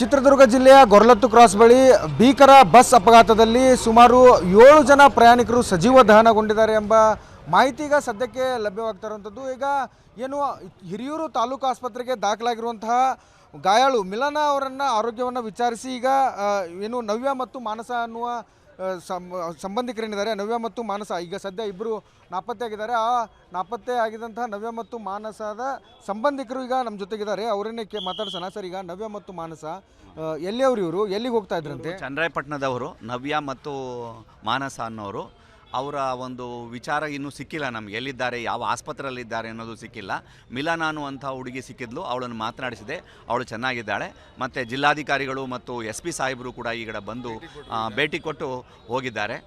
ಚಿತ್ರದುರ್ಗ ಜಿಲ್ಲೆಯ ಗೊರ್ಲತ್ತು ಕ್ರಾಸ್ ಬಳಿ ಭೀಕರ ಬಸ್ ಅಪಘಾತದಲ್ಲಿ ಸುಮಾರು ಏಳು ಜನ ಪ್ರಯಾಣಿಕರು ಸಜೀವ ದಹನಗೊಂಡಿದ್ದಾರೆ ಎಂಬ ಮಾಹಿತಿ ಈಗ ಸದ್ಯಕ್ಕೆ ಲಭ್ಯವಾಗ್ತಾ ಇರುವಂಥದ್ದು. ಈಗ ಏನು ಹಿರಿಯೂರು ತಾಲೂಕು ಆಸ್ಪತ್ರೆಗೆ ದಾಖಲಾಗಿರುವಂತಹ ಗಾಯಾಳು ಮಿಲನ ಅವರನ್ನು ಆರೋಗ್ಯವನ್ನು ವಿಚಾರಿಸಿ ಈಗ ಏನು ನವ್ಯ ಮತ್ತು ಮಾನಸ ಅನ್ನುವ ಸಂಬಂಧಿಕರೇನಿದ್ದಾರೆ. ನವ್ಯ ಮತ್ತು ಮಾನಸ, ಈಗ ಸದ್ಯ ಇಬ್ಬರು ನಾಪತ್ತೆಯಾಗಿದ್ದಾರೆ ಆ ನಾಪತ್ತೆ ಆಗಿದಂತಹ ನವ್ಯ ಮತ್ತು ಮಾನಸದ ಸಂಬಂಧಿಕರು ಈಗ ನಮ್ಮ ಜೊತೆಗಿದ್ದಾರೆ. ಅವರನ್ನೇ ಕೇ, ಮಾತಾಡ್ಸೋಣ. ಸರ್, ಈಗ ನವ್ಯ ಮತ್ತು ಮಾನಸ ಎಲ್ಲಿಯವರು ಇವರು? ಎಲ್ಲಿಗೆ ಹೋಗ್ತಾ ಇದ್ರಂತೆ? ಚಂದ್ರಾಯಪಟ್ಟಣದವರು. ನವ್ಯ ಮತ್ತು ಮಾನಸ ಅನ್ನೋರು. ಅವರ ಒಂದು ವಿಚಾರ ಇನ್ನೂ ಸಿಕ್ಕಿಲ್ಲ ನಮ್ಗೆ. ಎಲ್ಲಿದ್ದಾರೆ, ಯಾವ ಆಸ್ಪತ್ರೆಯಲ್ಲಿದ್ದಾರೆ ಅನ್ನೋದು ಸಿಕ್ಕಿಲ್ಲ. ಮಿಲನಾನು ಅನ್ನುವಂಥ ಹುಡುಗಿ ಸಿಕ್ಕಿದ್ಲು, ಅವಳನ್ನು ಮಾತನಾಡಿಸಿದೆ. ಅವಳು ಚೆನ್ನಾಗಿದ್ದಾಳೆ. ಮತ್ತು ಜಿಲ್ಲಾಧಿಕಾರಿಗಳು ಮತ್ತು ಎಸ್ ಪಿ ಸಾಹೇಬರು ಕೂಡ ಈ ಕಡೆ ಬಂದು ಭೇಟಿ ಕೊಟ್ಟು ಹೋಗಿದ್ದಾರೆ.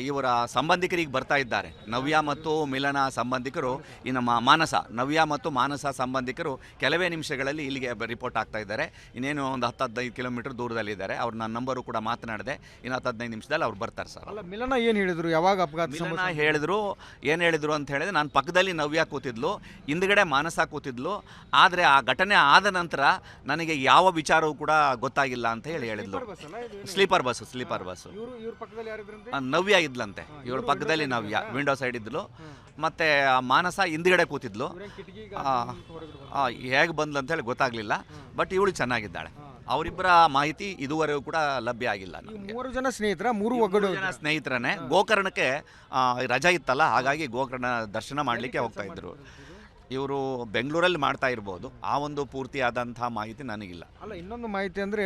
ಇವರ ಸಂಬಂಧಿಕರಿಗೆ ಬರ್ತಾ ಇದ್ದಾರೆ. ನವ್ಯ ಮತ್ತು ಮಿಲನ ಸಂಬಂಧಿಕರು ಇನ್ನು ಮಾ- ಮಾನಸ ನವ್ಯ ಮತ್ತು ಮಾನಸ ಸಂಬಂಧಿಕರು ಕೆಲವೇ ನಿಮಿಷಗಳಲ್ಲಿ ಇಲ್ಲಿಗೆ ರಿಪೋರ್ಟ್ ಆಗ್ತಾ ಇದ್ದಾರೆ. ಇನ್ನೇನು ಒಂದು ಹತ್ತು ಹದಿನೈದು ಕಿಲೋಮೀಟರ್ ದೂರದಲ್ಲಿದ್ದಾರೆ. ಅವ್ರು ನನ್ನ ನಂಬರು ಕೂಡ ಮಾತನಾಡಿದೆ. ಇನ್ನು ಹತ್ತು ಹದಿನೈದು ನಿಮಿಷದಲ್ಲಿ ಅವ್ರು ಬರ್ತಾರೆ ಸರ್. ಅಲ್ಲ ಮಿಲನ ಏನು ಹೇಳಿದರು? ಯಾವಾಗ ಅಪಘಾತ ಮಿಲನ? ಹೇಳಿದ್ರು ಏನು ಹೇಳಿದರು ಅಂತ ಹೇಳಿದ್ರೆ ನಾನು ಪಕ್ಕದಲ್ಲಿ ನವ್ಯ ಕೂತಿದ್ಲು ಹಿಂದ್ಗಡೆ ಮಾನಸ ಕೂತಿದ್ಲು. ಆದರೆ ಆ ಘಟನೆ ಆದ ನಂತರ ನನಗೆ ಯಾವ ವಿಚಾರವೂ ಕೂಡ ಗೊತ್ತಾಗಿಲ್ಲ ಅಂತ ಹೇಳಿ ಹೇಳಿದ್ಲು? ಸ್ಲೀಪರ್ ಬಸ್ಸು ಸ್ಲೀಪರ್ ಬಸ್ಸು ಇವ್ರು ನವ್ಯ ಇದ್ಲಂತೆ. ಇವಳ ಪಕ್ಕದಲ್ಲಿ ನವ್ಯ. ವಿಂಡೋ ಸೈಡ್ ಇದ್ಲು. ಮತ್ತೆ ಆ ಮಾನಸ ಹಿಂದ್ಗಡೆ ಕೂತಿದ್ಲು? ಹೇಗೆ ಬಂದ್ಲು ಅಂತ ಹೇಳಿ ಗೊತ್ತಾಗ್ಲಿಲ್ಲ. ಬಟ್ ಇವಳು ಚೆನ್ನಾಗಿದ್ದಾಳೆ. ಅವರಿಬ್ಬರ ಮಾಹಿತಿ ಇದುವರೆಗೂ ಕೂಡ ಲಭ್ಯ ಆಗಿಲ್ಲ ಮೂರು ಜನ ಸ್ನೇಹಿತರ ಮೂರು ಒಗ್ಗಡು ಜನ ಸ್ನೇಹಿತರನ್ನೇ ಗೋಕರ್ಣಕ್ಕೆ ರಜಾ ಇತ್ತಲ್ಲ ಹಾಗಾಗಿ ಗೋಕರ್ಣ ದರ್ಶನ ಮಾಡಲಿಕ್ಕೆ ಹೋಗ್ತಾ ಇದ್ರು. ಇವರು ಬೆಂಗಳೂರಲ್ಲಿ ಮಾಡ್ತಾ ಇರ್ಬೋದು. ಆ ಒಂದು ಪೂರ್ತಿ ಆದಂತಹ ಮಾಹಿತಿ ನನಗಿಲ್ಲ. ಅಲ್ಲ ಇನ್ನೊಂದು ಮಾಹಿತಿ ಅಂದ್ರೆ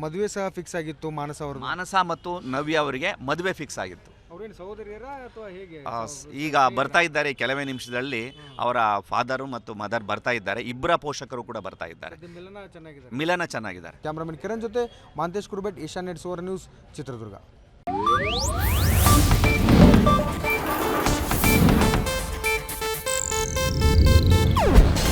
ಮದುವೆ ಸಹ ಫಿಕ್ಸ್ ಆಗಿತ್ತು ಮಾನಸ ಅವರು ಮಾನಸ ಮತ್ತು ನವ್ಯ ಅವರಿಗೆ ಮದುವೆ ಫಿಕ್ಸ್ ಆಗಿತ್ತು. ಅವ್ರೇನು ಸಹೋದರಿಯರ ಅಥವಾ ಹೇಗೆ? ಆ, ಸ್- ಈಗ ಬರ್ತಾ ಇದ್ದಾರೆ ಕೆಲವೇ ನಿಮಿಷದಲ್ಲಿ ಅವರ ಫಾದರು ಮತ್ತು ಮದರ್ ಬರ್ತಾ ಇದ್ದಾರೆ. ಇಬ್ಬರ ಪೋಷಕರು ಕೂಡ ಬರ್ತಾ ಇದ್ದಾರೆ. ಮಿಲನ ಚೆನ್ನಾಗಿದೆ ಮಿಲನ ಚೆನ್ನಾಗಿದ್ದಾರೆ. ಕ್ಯಾಮ್ರಾಮನ್ ಕಿರಣ್ ಜೊತೆ ಮಾಂತೇಶ್ ಕುರುಬೆಟ್ ಏಷ್ಯಾ ನೆಟ್ ನ್ಯೂಸ್ ಚಿತ್ರದುರ್ಗ.